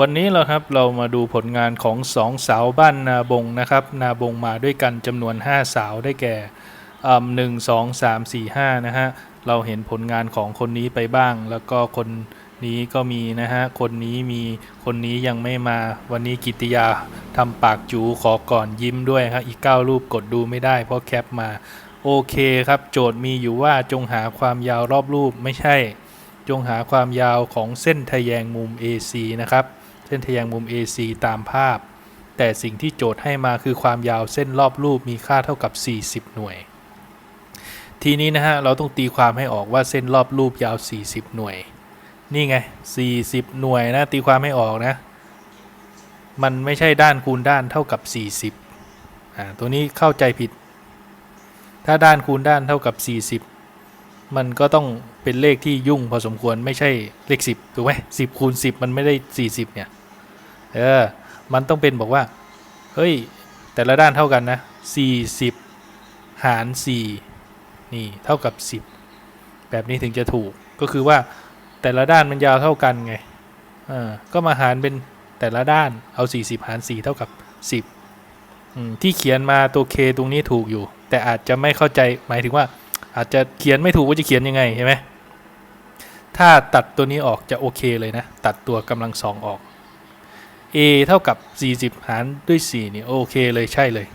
วันนี้เราครับเรามาดูผลงานของสองสาวบ้านนาบงนะครับนาบงมาด้วยกันจำนวน 5 สาวได้แก่หนึ่งสองสามสี่ห้านะฮะเราเห็นผลงานของคนนี้ไปบ้าง แล้วก็คนนี้ก็มีนะฮะคนนี้มีคนนี้ยังไม่มาวันนี้กิติยาทำปากจูขอก่อนยิ้มด้วยครับอีก 9 รูปกดดูไม่ได้เพราะแคปมาโอเคครับ โจทย์มีอยู่ว่าจงหาความยาวรอบรูปไม่ใช่ จงหาความยาวของเส้นทะแยงมุม AC นะครับ เส้นทะแยงมุม AC ตามภาพ แต่สิ่งที่โจทย์ให้มาคือความยาวเส้นรอบรูปมีค่าเท่ากับ 40 หน่วย ทีนี้นะฮะเราต้องตีความให้ออกว่าเส้นรอบรูปยาว 40 หน่วย นี่ไง 40 หน่วยนะตีความให้ออกนะ มันไม่ใช่ด้านคูณด้านเท่ากับ 40อ่าตัวนี้เข้าใจผิด ถ้าด้านคูณด้านเท่ากับ 40มันก็ต้องเป็นเลขที่ยุ่งพอสมควรไม่ใช่เลข 10 ถูกไหมสิบคูณ 10 มันไม่ได้ 40 เนี่ย เออ มันต้องเป็นบอกว่า เฮ้ย แต่ละด้านเท่ากันนะ 40 หาร 4 นี่เท่ากับ 10 แบบนี้ถึงจะถูก ก็คือว่าแต่ละด้านมันยาวเท่ากันไง เออ ก็มาหารเป็นแต่ละด้าน เอา 40 หาร 4 เท่ากับ 10 ที่เขียนมาตัว k ตรงนี้ถูกอยู่ แต่อาจจะไม่เข้าใจ หมายถึงว่า อาจจะเขียนไม่ถูกว่าจะเขียนยังไงใช่ไหมถ้าตัดตัวนี้ออกจะโอเคเลยนะ ตัดตัวกำลังสองออก a เท่ากับ 40 หารด้วย 4 นี่โอเคเลยใช่เลย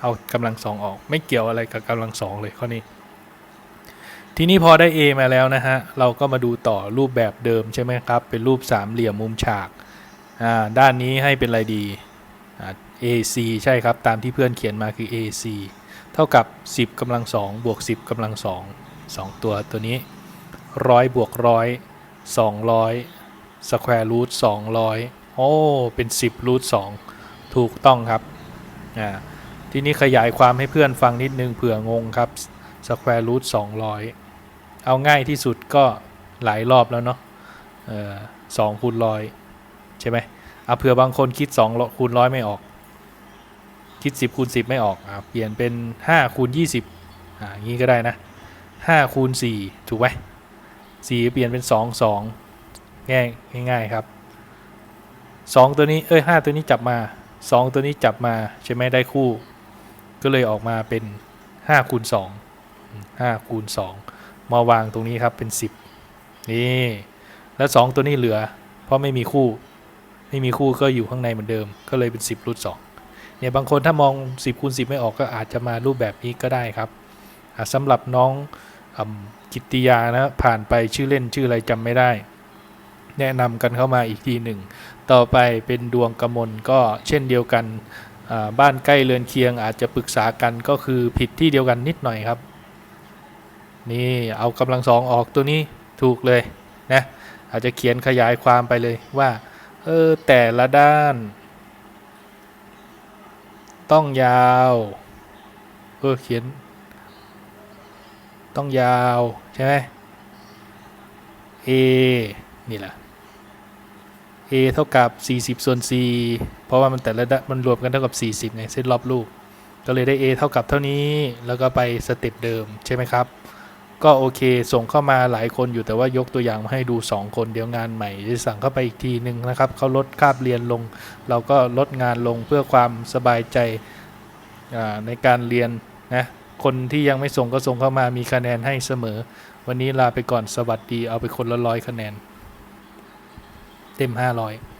เอากำลังสองออก ไม่เกี่ยวอะไรกับกำลังสองเลยข้อนี้ ทีนี้พอได้ a มาแล้วนะฮะ เราก็มาดูต่อรูปแบบเดิมใช่ไหมครับ เป็นรูปสามเหลี่ยมมุมฉากอ่าด้านนี้ให้เป็นอะไรดีอ่า ac ใช่ครับ ตามที่เพื่อนเขียนมาคือ ac เท่ากับ 10กำลัง2บวก 10กำลัง2 2ตัวตัวนี้100บวก100 200สแควร์รูท200 โอ้เป็น 10รูท2ถูกต้องครับอ่าทีนี้ขยายความให้เพื่อนฟังนิดนึงเผื่องงครับสแควร์รูท200เอาง่ายที่สุดก็หลายรอบแล้วเนาะสองคูณร้อยใช่ไหมเอาเผื่อบางคนคิด2คูณร้อยไม่ออก คิด 10คูณ10 ไม่ออกอะเปลี่ยนเป็น5คูณ20อ่าอย่างนี้ก็ได้นะ5คูณ4ถูกไหม4เปลี่ยนเป็น 2 2ง่ายง่ายครับ 2 ตัวนี้เอ้ย5ตัวนี้จับมา 2 ตัวนี้จับมาใช่ไหมได้คู่ ก็เลยออกมาเป็น5คูณ2 5คูณ2มาวางตรงนี้ครับเป็น 10 นี่ แล้ว 2 ตัวนี้เหลือ เพราะไม่มีคู่ ไม่มีคู่ก็อยู่ข้างในเหมือนเดิม ก็เลยเป็น 10รูท2เนี่ยบางคนถ้ามอง 10คูณ10 ไม่ออกก็อาจจะมารูปแบบนี้ก็ได้ครับสำหรับน้องกิตติยานะผ่านไปชื่อเล่นชื่ออะไรจำไม่ได้ แนะนำกันเข้ามาอีกทีหนึ่งต่อไปเป็นดวงกมลก็เช่นเดียวกันบ้านใกล้เรือนเคียงอาจจะปรึกษากันก็คือผิดที่เดียวกันนิดหน่อยครับ นี่เอากำลังสองออกตัวนี้ถูกเลยนะอาจจะเขียนขยายความไปเลยว่าเออแต่ละด้าน ต้องยาวเออเขียน ต้องยาวใช่ไหม a นี่แหละ a เท่ากับ 40 ส่วน 4 เพราะว่ามันแต่ละด้านมันรวมกันเท่ากับ 40ไงเส้นรอบรูปก็เลยได้ a เท่ากับเท่านี้ แล้วก็ไปสเต็ปเดิมใช่ไหมครับ ก็โอเค ส่งเข้ามาหลายคนอยู่แต่ว่ายกตัวอย่างมาให้ดู 2 คนเดี๋ยวงานใหม่จะสั่งเข้าไปอีกทีหนึ่งนะครับเขาลดคาบเรียนลง เราก็ลดงานลงเพื่อความสบายใจในการเรียนนะคนที่ยังไม่ส่งก็ส่งเข้ามามีคะแนนให้เสมอ วันนี้ลาไปก่อนสวัสดีเอาไปคนละร้อยคะแนน ต็ม500